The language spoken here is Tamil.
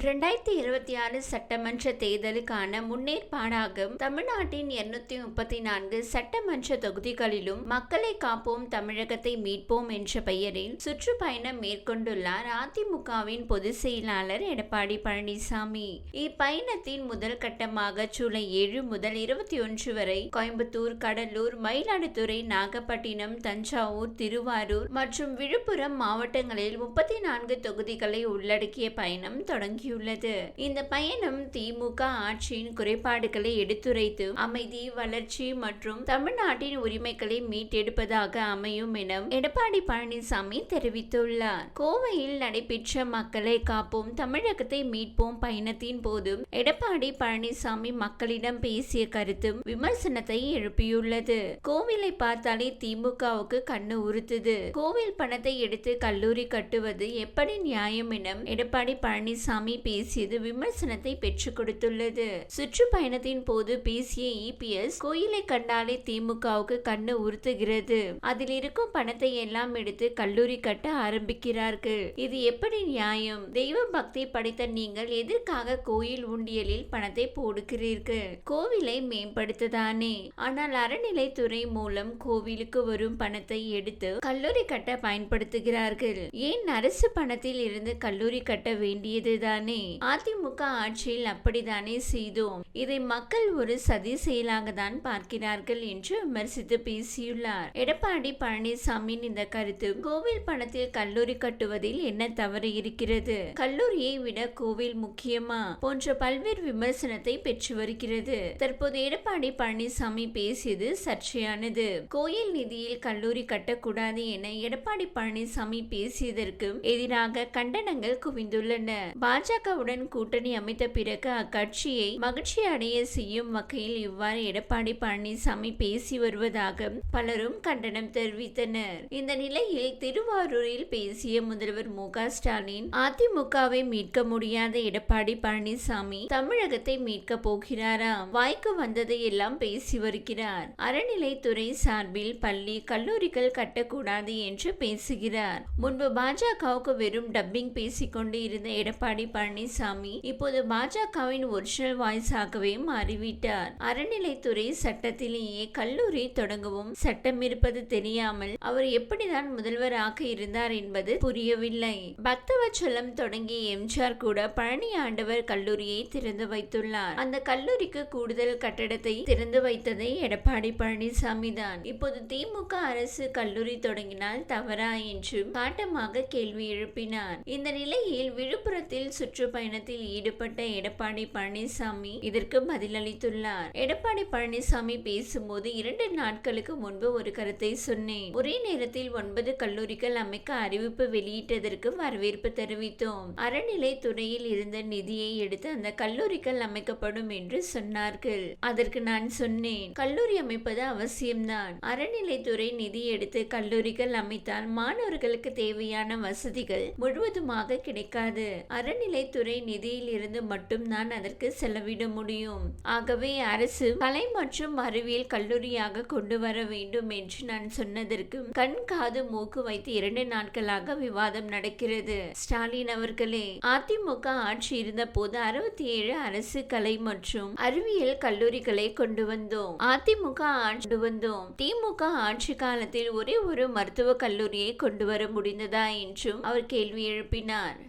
ரெண்டாயிரத்தி இருபத்தி ஆறு சட்டமன்ற தேர்தலுக்கான முன்னேற்பாடாக தமிழ்நாட்டின் இருநூத்தி முப்பத்தி நான்கு சட்டமன்ற தொகுதிகளிலும் மக்களை காப்போம் தமிழகத்தை மீட்போம் என்ற பெயரில் சுற்றுப்பயணம் மேற்கொண்டுள்ளார் அதிமுகவின் பொதுச் செயலாளர் எடப்பாடி பழனிசாமி. இப்பயணத்தின் முதல் கட்டமாக ஜூலை ஏழு முதல் இருபத்தி ஒன்று வரை கோயம்புத்தூர் கடலூர் மயிலாடுதுறை நாகப்பட்டினம் தஞ்சாவூர் திருவாரூர் மற்றும் விழுப்புரம் மாவட்டங்களில் முப்பத்தி நான்கு தொகுதிகளை உள்ளடக்கிய பயணம் தொடங்கி தொடங்கியுள்ளது இந்த பயணம் திமுக ஆட்சியின் குறைபாடுகளை எடுத்துரைத்து அமைதி வளர்ச்சி மற்றும் தமிழ்நாட்டின் உரிமைகளை மீட்டெடுப்பதாக அமையும் என எடப்பாடி பழனிசாமி தெரிவித்துள்ளார். கோவையில் நடைபெற்ற மக்களை காப்போம் தமிழகத்தை மீட்போம் பயணத்தின் போது எடப்பாடி பழனிசாமி மக்களிடம் பேசிய கருத்தும் விமர்சனத்தை எழுப்பியுள்ளது. கோவிலை பார்த்தாலே திமுகவுக்கு கண்ணு உறுத்துது. கோவில் பணத்தை எடுத்து கல்லூரி கட்டுவது எப்படி நியாயம் என எடப்பாடி பழனிசாமி பேசியது விமர்சனத்தை பெற்றுக் கொடுத்துள்ளது. சுற்றுப்பயணத்தின் போது பேசிய இபிஎஸ் கோயிலை கண்டாலே திமுகவுக்கு கண்ணு உறுத்துகிறது. அதில் இருக்கும் பணத்தை எல்லாம் எடுத்து கல்லூரி கட்ட ஆரம்பிக்கிறார்கள். இது எப்படி நியாயம்? தெய்வ பக்தி படைத்த நீங்கள் எதற்காக கோயில் உண்டியலில் பணத்தை போடுகிறீர்கள்? கோவிலை மேம்படுத்ததானே? ஆனால் அறநிலைத்துறை மூலம் கோவிலுக்கு வரும் பணத்தை எடுத்து கல்லூரி கட்ட பயன்படுத்துகிறார்கள். ஏன் அரசு பணத்தில் இருந்து கல்லூரி கட்ட வேண்டியதுதான்? தானே? அதிமுக ஆட்சியில் அப்படித்தானே செய்தோம். இதை மக்கள் ஒரு சதி செயலாக தான் பார்க்கிறார்கள் என்று விமர்சித்து பேசியுள்ளார். எடப்பாடி பழனிசாமியின் இந்த கருத்து கோவில் பணத்தில் கல்லூரி கட்டுவதில் என்ன தவறு இருக்கிறது? கல்லூரியை விட கோவில் முக்கியமா? போன்ற பல்வேறு விமர்சனத்தை பெற்று வருகிறது. தற்போது எடப்பாடி பழனிசாமி பேசியது சர்ச்சையானது. கோயில் நிதியில் கல்லூரி கட்டக்கூடாது என எடப்பாடி பழனிசாமி பேசியதற்கு எதிராக கண்டனங்கள் குவிந்துள்ளன. பாஜக பாஜகவுடன் கூட்டணி அமைத்த பிறகு அக்கட்சியை மகிழ்ச்சி அடைய செய்யும் வகையில் இவ்வாறு எடப்பாடி பழனிசாமி பேசி வருவதாக பலரும் கண்டனம் தெரிவித்தனர். இந்த நிலையில் திருவாரூரில் பேசிய முதல்வர் மு ஸ்டாலின் அதிமுகவை மீட்க முடியாத எடப்பாடி பழனிசாமி தமிழகத்தை மீட்க போகிறாரா? வாய்க்கு வந்ததை எல்லாம் பேசி வருகிறார். அறநிலைத்துறை சார்பில் பள்ளி கல்லூரிகள் கட்டக்கூடாது என்று பேசுகிறார். முன்பு பாஜகவுக்கு வெறும் டப்பிங் பேசிக்கொண்டு இருந்த எடப்பாடி பழனிசாமி இப்போது பாஜகவின் ஒரிஜினல் வாய்ஸாகவே மாறிவிட்டார். அறநிலைத்துறை சட்டத்திலேயே கல்லூரி தொடங்கவும் சட்டம் இருப்பது தெரியாமல் அவர் எப்படிதான் முதல்வராக இருந்தார் என்பது புரியவில்லை. பக்தவச்சலம் தொடங்கிய எம்ஜிஆர் கூட பழனி ஆண்டவர் கல்லூரியை திறந்து வைத்துள்ளார். அந்த கல்லூரிக்கு கூடுதல் கட்டடத்தை திறந்து வைத்ததை எடப்பாடி பழனிசாமி தான். இப்போது திமுக அரசு கல்லூரி தொடங்கினால் தவறா என்று காட்டமாக கேள்வி எழுப்பினார். இந்த நிலையில் விழுப்புரத்தில் சுற்று சுற்றுப்பயணத்தில் ஈடுபட்ட எடப்பாடி பழனிசாமி இதற்கு பதிலளித்துள்ளார். எடப்பாடி பழனிசாமி பேசும்போது இரண்டு நாட்களுக்கு முன்பு ஒரு கருத்தை சொன்னேன். ஒரே நேரத்தில் ஒன்பது கல்லூரிகள் அமைக்க அறிவிப்பு வெளியிட்டதற்கு வரவேற்பு தெரிவித்தோம். அறநிலை துறையில் இருந்த நிதியை எடுத்து அந்த கல்லூரிகள் அமைக்கப்படும் என்று சொன்னார்கள். அதற்கு நான் சொன்னேன். கல்லூரி அமைப்பது அவசியம்தான். அறநிலைத்துறை நிதி எடுத்து கல்லூரிகள் அமைத்தால் மாணவர்களுக்கு தேவையான வசதிகள் முழுவதுமாக கிடைக்காது. அறநிலை துறை நிதியில் இருந்து மட்டும்தான் அதற்கு செலவிட முடியும். ஆகவே அரசு கலை மற்றும் அறிவியல் கல்லூரியாக கொண்டு வர வேண்டும் என்று நான் சொன்னதற்கு கண் காது மூக்கு வைத்து இரண்டு நாட்களாக விவாதம் நடக்கிறது. ஸ்டாலின் அவர்களே அதிமுக ஆட்சி இருந்த போது அறுபத்தி ஏழு அரசு கலை மற்றும் அறிவியல் கல்லூரிகளை கொண்டு வந்தோம். அதிமுக ஆட்சி வந்தோம். திமுக ஆட்சி காலத்தில் ஒரே ஒரு மருத்துவ கல்லூரியை கொண்டு வர முடிந்ததா என்றும் அவர் கேள்வி எழுப்பினார்.